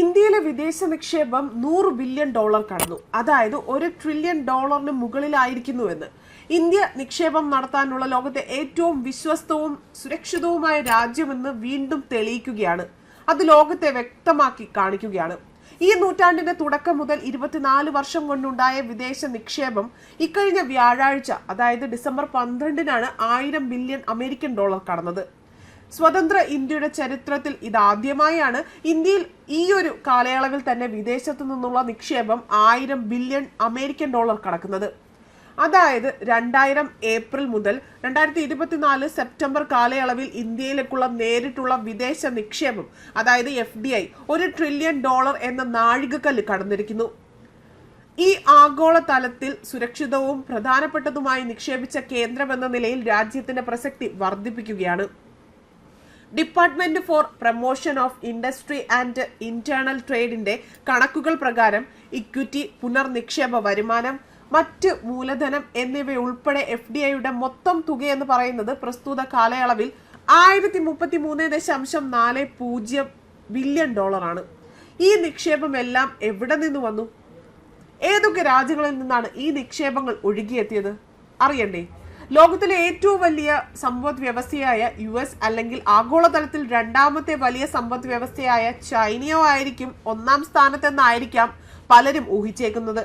ഇന്ത്യയിലെ വിദേശ നിക്ഷേപം നൂറ് ബില്യൺ ഡോളർ കടന്നു. അതായത് ഒരു ട്രില്യൺ ഡോളറിന് മുകളിലായിരിക്കുന്നുവെന്ന്. ഇന്ത്യ നിക്ഷേപം നടത്താനുള്ള ലോകത്തെ ഏറ്റവും വിശ്വസ്തവും സുരക്ഷിതവുമായ രാജ്യമെന്ന് വീണ്ടും തെളിയിക്കുകയാണ്. അത് ലോകത്തെ വ്യക്തമാക്കി കാണിക്കുകയാണ്. ഈ നൂറ്റാണ്ടിന്റെ തുടക്കം മുതൽ ഇരുപത്തിനാല് വർഷം കൊണ്ടുണ്ടായ വിദേശ നിക്ഷേപം ഇക്കഴിഞ്ഞ വ്യാഴാഴ്ച അതായത് ഡിസംബർ പന്ത്രണ്ടിനാണ് ആയിരം ബില്യൺ അമേരിക്കൻ ഡോളർ കടന്നത്. സ്വതന്ത്ര ഇന്ത്യയുടെ ചരിത്രത്തിൽ ഇതാദ്യമായാണ് ഇന്ത്യയിൽ ഈ ഒരു കാലയളവിൽ തന്നെ വിദേശത്തു നിന്നുള്ള നിക്ഷേപം ആയിരം ബില്യൺ അമേരിക്കൻ ഡോളർ കടക്കുന്നത്. അതായത് രണ്ടായിരം ഏപ്രിൽ മുതൽ രണ്ടായിരത്തി ഇരുപത്തിനാല് സെപ്റ്റംബർ കാലയളവിൽ ഇന്ത്യയിലേക്കുള്ള നേരിട്ടുള്ള വിദേശ നിക്ഷേപം അതായത് എഫ് ഡി ഐ ഒരു ട്രില്യൺ ഡോളർ എന്ന നാഴികക്കല്ല് കടന്നിരിക്കുന്നു. ഈ ആഗോള തലത്തിൽ സുരക്ഷിതവും പ്രധാനപ്പെട്ടതുമായി നിക്ഷേപിച്ച കേന്ദ്രമെന്ന നിലയിൽ രാജ്യത്തിന്റെ പ്രസക്തി വർദ്ധിപ്പിക്കുകയാണ്. Department for promotion of industry and internal ട്രേഡിന്റെ കണക്കുകൾ പ്രകാരം ഇക്വിറ്റി പുനർനിക്ഷേപ വരുമാനം മറ്റ് മൂലധനം എന്നിവയുൾപ്പെടെ എഫ് ഡി ഐയുടെ മൊത്തം തുകയെന്ന് പറയുന്നത് പ്രസ്തുത കാലയളവിൽ ആയിരത്തി മുപ്പത്തി മൂന്ന് ദശാംശം നാല് പൂജ്യം ബില്യൺ ഡോളറാണ് ഈ നിക്ഷേപമെല്ലാം എവിടെ നിന്ന് വന്നു? ഏതൊക്കെ രാജ്യങ്ങളിൽ നിന്നാണ് ഈ നിക്ഷേപങ്ങൾ ഒഴുകിയെത്തിയത്? അറിയണ്ടേ? ലോകത്തിലെ ഏറ്റവും വലിയ സമ്പദ് വ്യവസ്ഥയായ യു എസ് അല്ലെങ്കിൽ ആഗോളതലത്തിൽ രണ്ടാമത്തെ വലിയ സമ്പദ് വ്യവസ്ഥയായ ചൈനയോ ആയിരിക്കും ഒന്നാം സ്ഥാനത്തെന്നായിരിക്കാം പലരും ഊഹിച്ചേക്കുന്നത്.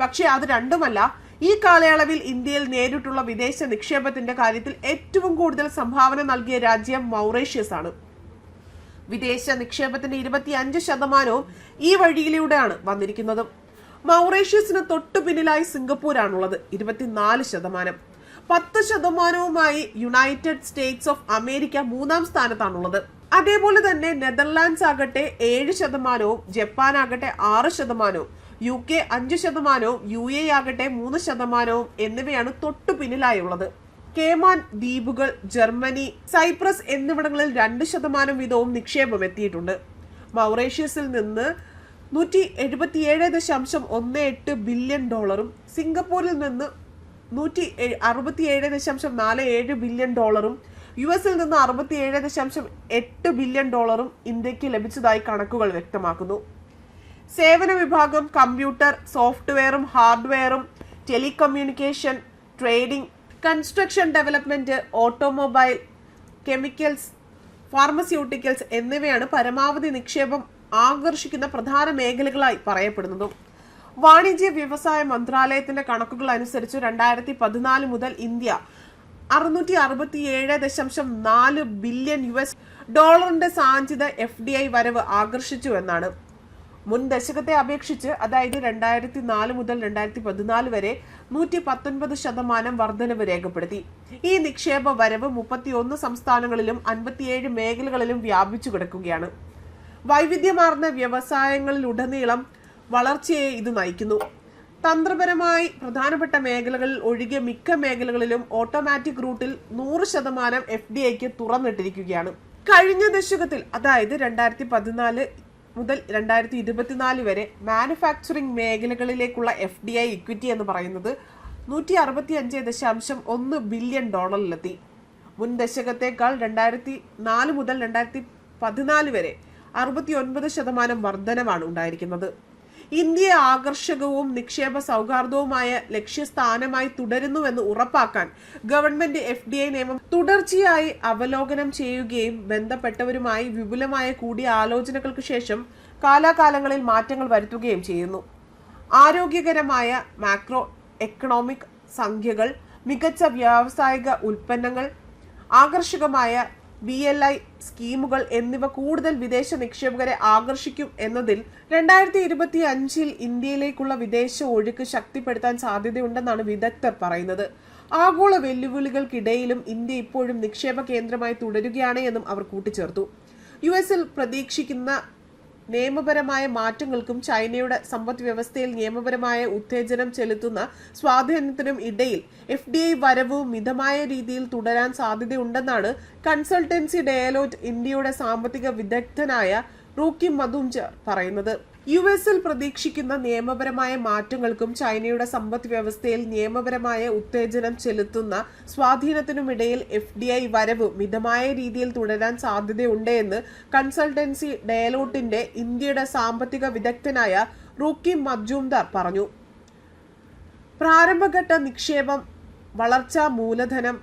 പക്ഷേ അത് രണ്ടുമല്ല. ഈ കാലയളവിൽ ഇന്ത്യയിൽ നേരിട്ടുള്ള വിദേശ നിക്ഷേപത്തിന്റെ കാര്യത്തിൽ ഏറ്റവും കൂടുതൽ സംഭാവന നൽകിയ രാജ്യം മൗറേഷ്യസ് ആണ് വിദേശ നിക്ഷേപത്തിന്റെ ഇരുപത്തി അഞ്ച് ശതമാനവും ഈ വഴിയിലൂടെയാണ് വന്നിരിക്കുന്നത്. മൗറേഷ്യസിന് തൊട്ടു പിന്നിലായി സിംഗപ്പൂരാണുള്ളത്. ഇരുപത്തിനാല് ശതമാനം. പത്ത് ശതമാനവുമായി യുണൈറ്റഡ് സ്റ്റേറ്റ്സ് ഓഫ് അമേരിക്ക മൂന്നാം സ്ഥാനത്താണുള്ളത്. അതേപോലെ തന്നെ നെതർലാൻഡ്സ് ആകട്ടെ ഏഴ് ശതമാനവും ജപ്പാൻ ആകട്ടെ ആറ് ശതമാനവും യു കെ അഞ്ച് ശതമാനവും യു എ ആകട്ടെ മൂന്ന് ശതമാനവും എന്നിവയാണ് തൊട്ടു പിന്നിലായുള്ളത്. കേമാൻ ദ്വീപുകൾ ജർമ്മനി സൈപ്രസ് എന്നിവിടങ്ങളിൽ രണ്ട് ശതമാനം വീതവും നിക്ഷേപം എത്തിയിട്ടുണ്ട്. മൗറേഷ്യസിൽ നിന്ന് നൂറ്റി എഴുപത്തിയേഴ് ദശാംശം ഒന്ന് എട്ട് ബില്യൺ ഡോളറും സിംഗപ്പൂരിൽ നിന്ന് നൂറ്റി അറുപത്തിയേഴ് ദശാംശം നാല് ഏഴ് ബില്യൺ ഡോളറും യു എസിൽ നിന്ന് അറുപത്തിയേഴ് ദശാംശം എട്ട് ബില്യൺ ഡോളറും ഇന്ത്യയ്ക്ക് ലഭിച്ചതായി കണക്കുകൾ വ്യക്തമാക്കുന്നു. സേവന വിഭാഗം കമ്പ്യൂട്ടർ സോഫ്റ്റ്വെയറും ഹാർഡ്വെയറും telecommunication trading construction development automobile chemicals pharmaceuticals എന്നിവയാണ് പരമാവധി നിക്ഷേപം ആകർഷിക്കുന്ന പ്രധാന മേഖലകളായി പറയപ്പെടുന്നതും. വാണിജ്യ വ്യവസായ മന്ത്രാലയത്തിന്റെ കണക്കുകൾ അനുസരിച്ച് രണ്ടായിരത്തി പതിനാല് മുതൽ ഇന്ത്യ അറുന്നൂറ്റി അറുപത്തിയേഴ് ദശാംശം നാല് ബില്യൺ യു എസ് ഡോളറിന്റെ സാഞ്ചിത എഫ് ഡി ഐ വരവ് ആകർഷിച്ചു എന്നാണ്. മുൻ ദശകത്തെ അപേക്ഷിച്ച് അതായത് രണ്ടായിരത്തി നാല് മുതൽ രണ്ടായിരത്തി പതിനാല് വരെ നൂറ്റി പത്തൊൻപത് ശതമാനം വർധനവ് രേഖപ്പെടുത്തി. ഈ നിക്ഷേപ വരവ് മുപ്പത്തിയൊന്ന് സംസ്ഥാനങ്ങളിലും അൻപത്തിയേഴ് മേഖലകളിലും വ്യാപിച്ചു കിടക്കുകയാണ്. വൈവിധ്യമാർന്ന വ്യവസായങ്ങളിലുടനീളം വളർച്ചയെ ഇത് നയിക്കുന്നു. തന്ത്രപരമായി പ്രധാനപ്പെട്ട മേഖലകളിൽ ഒഴികെ മിക്ക മേഖലകളിലും ഓട്ടോമാറ്റിക് റൂട്ടിൽ നൂറ് ശതമാനം എഫ് ഡി ഐക്ക് തുറന്നിട്ടിരിക്കുകയാണ്. കഴിഞ്ഞ ദശകത്തിൽ അതായത് രണ്ടായിരത്തി പതിനാല് മുതൽ രണ്ടായിരത്തി ഇരുപത്തിനാല് വരെ മാനുഫാക്ചറിംഗ് മേഖലകളിലേക്കുള്ള എഫ് ഡി ഐ ഇക്വിറ്റി എന്ന് പറയുന്നത് നൂറ്റി അറുപത്തി അഞ്ച് ദശാംശം ഒന്ന് ബില്യൺ ഡോളറിലെത്തി മുൻ ദശകത്തേക്കാൾ രണ്ടായിരത്തി നാല് മുതൽ രണ്ടായിരത്തി പതിനാല് വരെ അറുപത്തി ഒൻപത് ശതമാനം വർധനമാണ് ഉണ്ടായിരിക്കുന്നത്. ഇന്ത്യയെ ആകർഷകവും നിക്ഷേപ സൗഹാർദ്ദവുമായ ലക്ഷ്യസ്ഥാനമായി തുടരുന്നുവെന്ന് ഉറപ്പാക്കാൻ ഗവൺമെന്റ് എഫ് ഡി ഐ നിയമം തുടർച്ചയായി അവലോകനം ചെയ്യുകയും ബന്ധപ്പെട്ടവരുമായി വിപുലമായ കൂടിയാലോചനകൾക്ക് ശേഷം കാലാകാലങ്ങളിൽ മാറ്റങ്ങൾ വരുത്തുകയും ചെയ്യുന്നു. ആരോഗ്യകരമായ മാക്രോ എക്കണോമിക് സംഖ്യകൾ മികച്ച വ്യാവസായിക ഉൽപ്പന്നങ്ങൾ ആകർഷകമായ ബി എൽ ഐ സ്കീമുകൾ എന്നിവ കൂടുതൽ വിദേശ നിക്ഷേപകരെ ആകർഷിക്കും എന്നതിൽ രണ്ടായിരത്തി ഇരുപത്തി അഞ്ചിൽ ഇന്ത്യയിലേക്കുള്ള വിദേശ ഒഴുക്ക് ശക്തിപ്പെടുത്താൻ സാധ്യതയുണ്ടെന്നാണ് വിദഗ്ധർ പറയുന്നത്. ആഗോള വെല്ലുവിളികൾക്കിടയിലും ഇന്ത്യ ഇപ്പോഴും നിക്ഷേപ കേന്ദ്രമായി തുടരുകയാണ് എന്നും അവർ കൂട്ടിച്ചേർത്തു. യു എസിൽ പ്രതീക്ഷിക്കുന്ന നിയമപരമായ മാറ്റങ്ങൾക്കും ചൈനയുടെ സമ്പദ് വ്യവസ്ഥയിൽ നിയമപരമായ ഉത്തേജനം ചെലുത്തുന്ന സ്വാധീനത്തിനും ഇടയിൽ എഫ് ഡി ഐ വരവ് മിതമായ രീതിയിൽ തുടരാൻ സാധ്യതയുണ്ടെന്നാണ് കൺസൾട്ടൻസി ഡയലോറ്റ് ഇന്ത്യയുടെ സാമ്പത്തിക വിദഗ്ധനായ റൂക്കി മധുഞ്ചർ പറയുന്നത്. യു എസിൽ പ്രതീക്ഷിക്കുന്ന നിയമപരമായ മാറ്റങ്ങൾക്കും ചൈനയുടെ സമ്പദ് വ്യവസ്ഥയിൽ നിയമപരമായ ഉത്തേജനം ചെലുത്തുന്ന സ്വാധീനത്തിനുമിടയിൽ എഫ് ഡി ഐ വരവ് മിതമായ രീതിയിൽ തുടരാൻ സാധ്യതയുണ്ട് എന്ന് കൺസൾട്ടൻസി ഡയലോട്ടിന്റെ ഇന്ത്യയുടെ സാമ്പത്തിക വിദഗ്ധനായ റൂക്കി മജൂംദാർ പറഞ്ഞു. പ്രാരംഭഘട്ട നിക്ഷേപം വളർച്ചാ മൂലധനം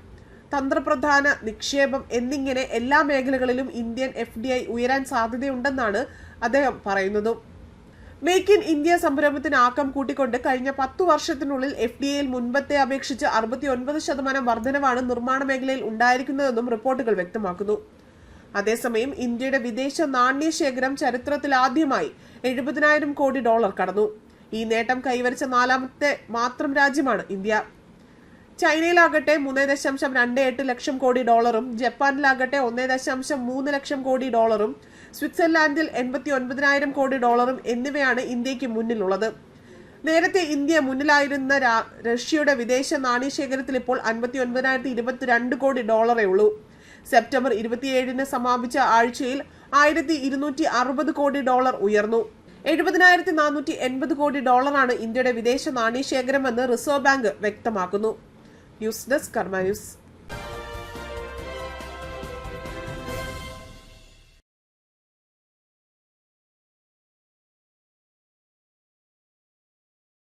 തന്ത്രപ്രധാന നിക്ഷേപം എന്നിങ്ങനെ എല്ലാ മേഖലകളിലും ഇന്ത്യൻ എഫ് ഉയരാൻ സാധ്യതയുണ്ടെന്നാണ് അദ്ദേഹം പറയുന്നത്. മേക്ക് ഇൻ ഇന്ത്യ സംരംഭത്തിന് ആക്കം കൂട്ടിക്കൊണ്ട് കഴിഞ്ഞ പത്തു വർഷത്തിനുള്ളിൽ എഫ് ഡി എയിൽ മുൻപത്തെ അപേക്ഷിച്ച് അറുപത്തി ഒൻപത് ശതമാനം വർധനവാണ് നിർമ്മാണ മേഖലയിൽ ഉണ്ടായിരിക്കുന്നതെന്നും റിപ്പോർട്ടുകൾ വ്യക്തമാക്കുന്നു. അതേസമയം ഇന്ത്യയുടെ വിദേശ നാണ്യ ശേഖരം ചരിത്രത്തിൽ ആദ്യമായി എഴുപതിനായിരം കോടി ഡോളർ കടന്നു. ഈ നേട്ടം കൈവരിച്ച നാലാമത്തെ മാത്രം രാജ്യമാണ് ഇന്ത്യ. ചൈനയിലാകട്ടെ മൂന്ന് ദശാംശം രണ്ട് എട്ട് ലക്ഷം കോടി ഡോളറും ജപ്പാനിലാകട്ടെ ഒന്ന് ദശാംശം മൂന്ന് ലക്ഷം കോടി ഡോളറും സ്വിറ്റ്സർലാൻഡിൽ എൺപത്തി ഒൻപതിനായിരം കോടി ഡോളറും എന്നിവയാണ് ഇന്ത്യയ്ക്ക് മുന്നിലുള്ളത്. നേരത്തെ ഇന്ത്യ മുന്നിലായിരുന്ന റഷ്യയുടെ വിദേശ നാണ്യശേഖരത്തിൽ ഇപ്പോൾ അൻപത്തി ഒൻപതിനായിരത്തി ഇരുപത്തിരണ്ട് കോടി ഡോളറേ ഉള്ളൂ. സെപ്റ്റംബർ ഇരുപത്തിയേഴിന് സമാപിച്ച ആഴ്ചയിൽ ആയിരത്തി ഇരുന്നൂറ്റി അറുപത് കോടി ഡോളർ ഉയർന്നു. എഴുപതിനായിരത്തി നാനൂറ്റി എൺപത് കോടി ഡോളറാണ് ഇന്ത്യയുടെ വിദേശ നാണ്യശേഖരമെന്ന് റിസർവ് ബാങ്ക് വ്യക്തമാക്കുന്നു. News desk Karma news.